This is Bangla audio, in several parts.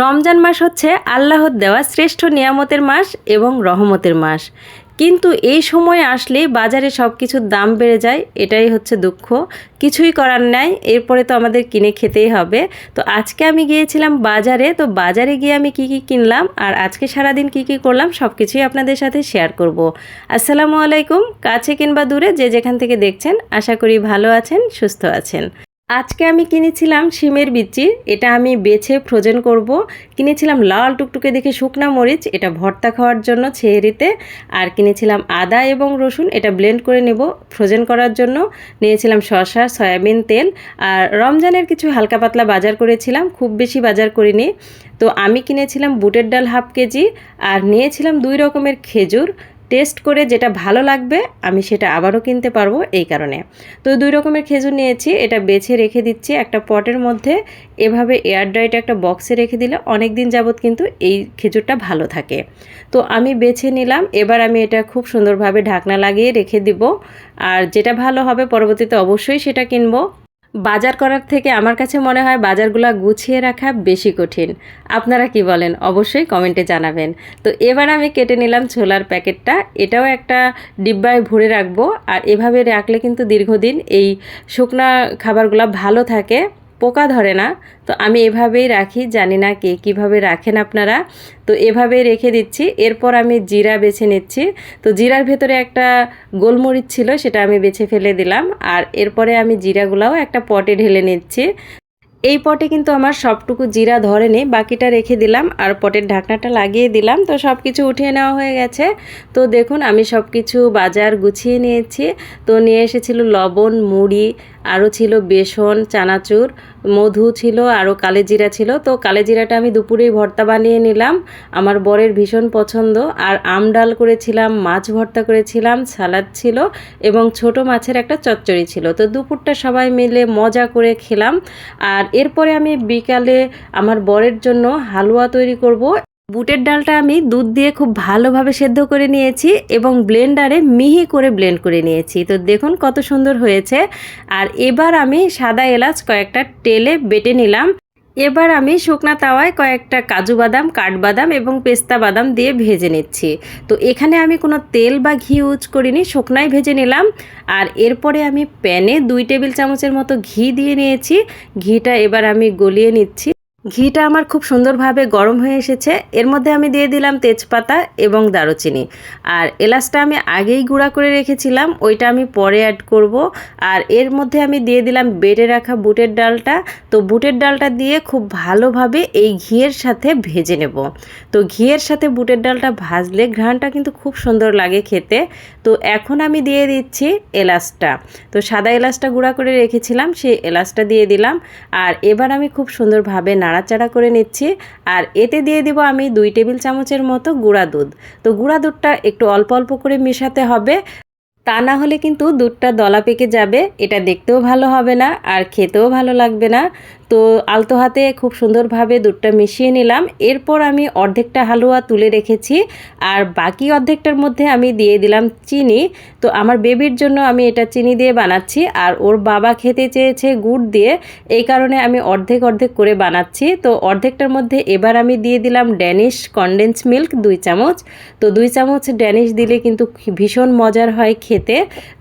রমজান মাস হচ্ছে আল্লাহর দেওয়া শ্রেষ্ঠ নিয়ামতের মাস এবং রহমতের মাস। কিন্তু এই সময় আসলে বাজারে সব কিছুর দাম বেড়ে যায়, এটাই হচ্ছে দুঃখ। কিছুই করার নাই, এরপরে তো আমাদের কিনে খেতেই হবে। তো আজকে আমি গিয়েছিলাম বাজারে, তো বাজারে গিয়ে আমি কি কি কিনলাম আর আজকে সারাদিন কি কি করলাম সব কিছুই আপনাদের সাথে শেয়ার করব। আসসালামু আলাইকুম, কাছে কিংবা দূরে যে যেখান থেকে দেখছেন, আশা করি ভালো আছেন, সুস্থ আছেন। আজকে আমি কিনেছিলাম শিমের বিচি, এটা আমি বেছে ফ্রোজেন করব। কিনেছিলাম লাল টুকটুকে দেখে শুকনা মরিচ, এটা ভর্তা খাওয়ার জন্য ছেহরিতে। আর কিনেছিলাম আদা এবং রসুন, এটা ব্লেন্ড করে নেব ফ্রোজেন করার জন্য। নিয়েছিলাম শসা, সয়াবিন তেল। আর রমজানের কিছু হালকা পাতলা বাজার করেছিলাম, খুব বেশি বাজার করিনি। তো আমি কিনেছিলাম বুটের ডাল হাফ কেজি, আর নিয়েছিলাম দুই রকমের খেজুর। টেস্ট করে যেটা ভালো লাগবে, আমি সেটা আবারও কিনতে পারব এই কারণে। তো দুই রকমের খেজুর নিয়েছি, এটা বেছে রেখে দিচ্ছি একটা পটের মধ্যে। এভাবে এয়ার ড্রাইটা একটা বক্সে রেখে দিলে অনেক দিন যাবৎ কিন্তু এই খেজুরটা ভালো থাকে। তো আমি বেছে নিলাম, এবার আমি এটা খুব সুন্দরভাবে ঢাকনা লাগিয়ে রেখে দিব। আর যেটা ভালো হবে পরবর্তীতে অবশ্যই সেটা কিনবো। বাজার করার থেকে আমার কাছে মনে হয় বাজারগুলো গুছিয়ে রাখা বেশি কঠিন। আপনারা কি বলেন? অবশ্যই কমেন্টে জানাবেন। তো এবার আমি কেটে নিলাম ছোলার প্যাকেটটা। এটাও একটা ডিব্বায় ভরে রাখব। আর এভাবে রাখলে কিন্তু দীর্ঘদিন এই শুকনা খাবারগুলো ভালো থাকে। পোকা ধরে না। তো আমি এভাবেই রাখি, জানি না কে কীভাবে রাখেন আপনারা। তো এভাবেই রেখে দিচ্ছি। এরপর আমি জিরা বেছে নিচ্ছি। তো জিরার ভেতরে একটা গোলমরিচ ছিল, সেটা আমি বেছে ফেলে দিলাম। আর এরপরে আমি জিরাগুলাও একটা পটে ঢেলে নিচ্ছি। এই পটে কিন্তু আমার সবটুকু জিরা ধরেনি, বাকিটা রেখে দিলাম। আর পটের ঢাকনাটা লাগিয়ে দিলাম। তো সব কিছু উঠিয়ে নেওয়া হয়ে গেছে। তো দেখুন, আমি সব কিছু বাজার গুছিয়ে নিয়েছি। তো নিয়ে এসেছিল লবণ, মুড়ি আরও ছিল বেসন, চানাচুর, মধু ছিল, আরও কালেজিরা ছিল। তো কালেজিরাটা আমি দুপুরেই ভর্তা বানিয়ে নিলাম। আমার বরের ভীষণ পছন্দ। আর আম ডাল করেছিলাম, মাছ ভর্তা করেছিলাম, সালাদ ছিল এবং ছোট মাছের একটা চচ্চড়ি ছিল। তো দুপুরটা সবাই মিলে মজা করে খেলাম। আর এরপরে আমি বিকালে আমার বরের জন্য হালুয়া তৈরি করব। বুটের ডালটা আমি দুধ দিয়ে খুব ভালোভাবে সেদ্ধ করে নিয়েছি এবং ব্লেন্ডারে মিহি করে ব্লেন্ড করে নিয়েছি। তো দেখুন কত সুন্দর হয়েছে। আর এবার আমি সাদা এলাচ কয়েকটা টেলে বেটে নিলাম। এবার আমি শুকনা তাওয়ায় কয়েকটা কাজু বাদাম, কাঠবাদাম এবং পেস্তা বাদাম দিয়ে ভেজে নিচ্ছি। তো এখানে আমি কোনো তেল বা ঘি ইউজ করিনি, শুকনাই ভেজে নিলাম। আর এরপরে আমি প্যানে দুই টেবিল চামচের মতো ঘি দিয়ে নিয়েছি। ঘিটা এবার আমি গলিয়ে নিচ্ছি। ঘিটা আমার খুব সুন্দরভাবে গরম হয়ে এসেছে। এর মধ্যে আমি দিয়ে দিলাম তেজপাতা এবং দারুচিনি। আর এলাচটা আমি আগেই গুঁড়া করে রেখেছিলাম, ওইটা আমি পরে অ্যাড করব। আর এর মধ্যে আমি দিয়ে দিলাম বেটে রাখা বুটের ডালটা। তো বুটের ডালটা দিয়ে খুব ভালোভাবে এই ঘিয়ের সাথে ভেজে নেব। তো ঘিয়ের সাথে বুটের ডালটা ভাজলে ঘ্রাণটা কিন্তু খুব সুন্দর লাগে খেতে। তো এখন আমি দিয়ে দিচ্ছি এলাচটা। তো সাদা এলাচটা গুঁড়া করে রেখেছিলাম, সেই এলাচটা দিয়ে দিলাম। আর এবার আমি খুব সুন্দরভাবে নাড়াচাড়া করে নিচ্ছি। আর এতে দিয়ে দিব আমি দুই টেবিল চামচের মতো গুঁড়া দুধ। তো গুঁড়া দুধটা একটু অল্প অল্প করে মেশাতে হবে। তা না হলে কিন্তু দুধটা দলা পেকে যাবে। এটা দেখতেও ভালো হবে না, আর খেতেও ভালো লাগবে না। তো আলতো হাতে খুব সুন্দরভাবে দুধটা মিশিয়ে নিলাম। এরপর আমি অর্ধেকটা হালুয়া তুলে রেখেছি আর বাকি অর্ধেকটার মধ্যে আমি দিয়ে দিলাম চিনি। তো আমার বেবির জন্য আমি এটা চিনি দিয়ে বানাচ্ছি আর ওর বাবা খেতে চেয়েছে গুড় দিয়ে, এই কারণে আমি অর্ধেক অর্ধেক করে বানাচ্ছি। তো অর্ধেকটার মধ্যে এবার আমি দিয়ে দিলাম ড্যানিশ কনডেন্স মিল্ক দুই চামচ। তো দুই চামচ ড্যানিশ দিলে কিন্তু ভীষণ মজার হয় খেতে।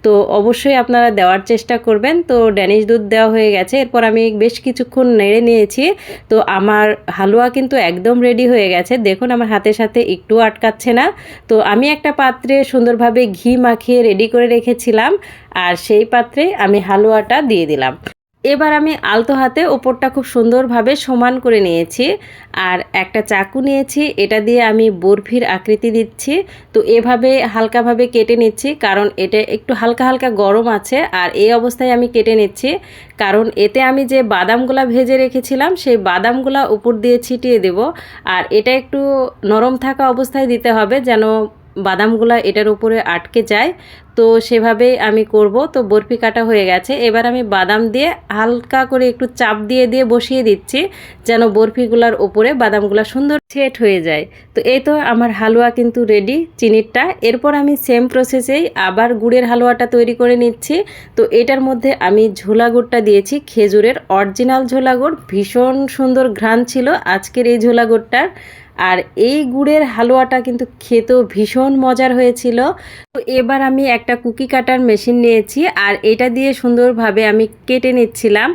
তো অবশ্যই আপনারা দেওয়ার চেষ্টা করবেন। তো ড্যানিশ দুধ দেওয়া হয়ে গেছে। এরপর আমি বেশ কিছুক্ষণ নেড়ে নিয়েছি। তো আমার হালুয়া কিন্তু একদম রেডি হয়ে গেছে। দেখুন, আমার হাতের সাথে একটু আটকাচ্ছে না। তো আমি একটা পাত্রে সুন্দরভাবে ঘি মাখিয়ে রেডি করে রেখেছিলাম। আর সেই পাত্রে আমি হালুয়াটা দিয়ে দিলাম। এবার আমি আলতো হাতে ওপরটা খুব সুন্দরভাবে সমান করে নিয়েছি আর একটা চাকু নিয়েছি, এটা দিয়ে আমি বরফির আকৃতি দিচ্ছি। তো এভাবে হালকাভাবে কেটে নিচ্ছি, কারণ এটা একটু হালকা হালকা গরম আছে আর এই অবস্থায় আমি কেটে নিচ্ছি। কারণ এতে আমি যে বাদামগুলা ভেজে রেখেছিলাম, সেই বাদামগুলা উপর দিয়ে ছিটিয়ে দেব। আর এটা একটু নরম থাকা অবস্থায় দিতে হবে যেন বাদামগুলা এটার উপরে আটকে যায়। তো সেভাবেই আমি করব। তো বরফি কাটা হয়ে গেছে। এবার আমি বাদাম দিয়ে হালকা করে একটু চাপ দিয়ে দিয়ে বসিয়ে দিচ্ছি যেন বরফিগুলোর ওপরে বাদামগুলো সুন্দর সেট হয়ে যায়। তো এই তো আমার হালুয়া কিন্তু রেডি চিনিরটা। এরপর আমি সেম প্রসেসেই আবার গুড়ের হালুয়াটা তৈরি করে নিচ্ছি। তো এটার মধ্যে আমি ঝোলা গুড়টা দিয়েছি। খেজুরের অরিজিনাল ঝোলা গুড়। ভীষণ সুন্দর ঘ্রাণ ছিল আজকের এই ঝোলা গুড়টার। আর এই গুড়ের হালুয়াটা কিন্তু খেতেও ভীষণ মজার হয়েছিল। তো এবার আমি একটা কুকি কাটার মেশিন নিয়েছি আর এটা দিয়ে সুন্দরভাবে আমি কেটে নিচ্ছিলাম।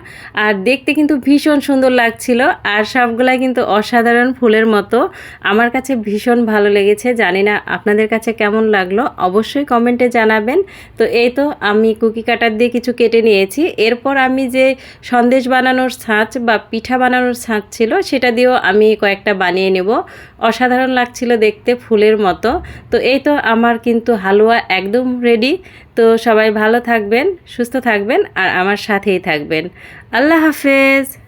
আর দেখতে কিন্তু ভীষণ সুন্দর লাগছিল আর সবগুলা কিন্তু অসাধারণ ফুলের মতো। আমার কাছে ভীষণ ভালো লেগেছে, জানি না আপনাদের কাছে কেমন লাগল, অবশ্যই কমেন্টে জানাবেন। তো এই তো আমি কুকি কাটার দিয়ে কিছু কেটে নিয়েছি। এরপর আমি যে সন্দেশ বানানোর ছাঁচ বা পিঠা বানানোর ছাঁচ ছিল, সেটা দিয়েও আমি কয়েকটা বানিয়ে নেব। অসাধারণ লাগছিল দেখতে ফুলের মতো। তো এই তো আমার কিন্তু হালুয়া একদম রেডি তো সবাই ভালো থাকবেন, সুস্থ থাকবেন আর আমার সাথেই থাকবেন। আল্লাহ হাফেজ।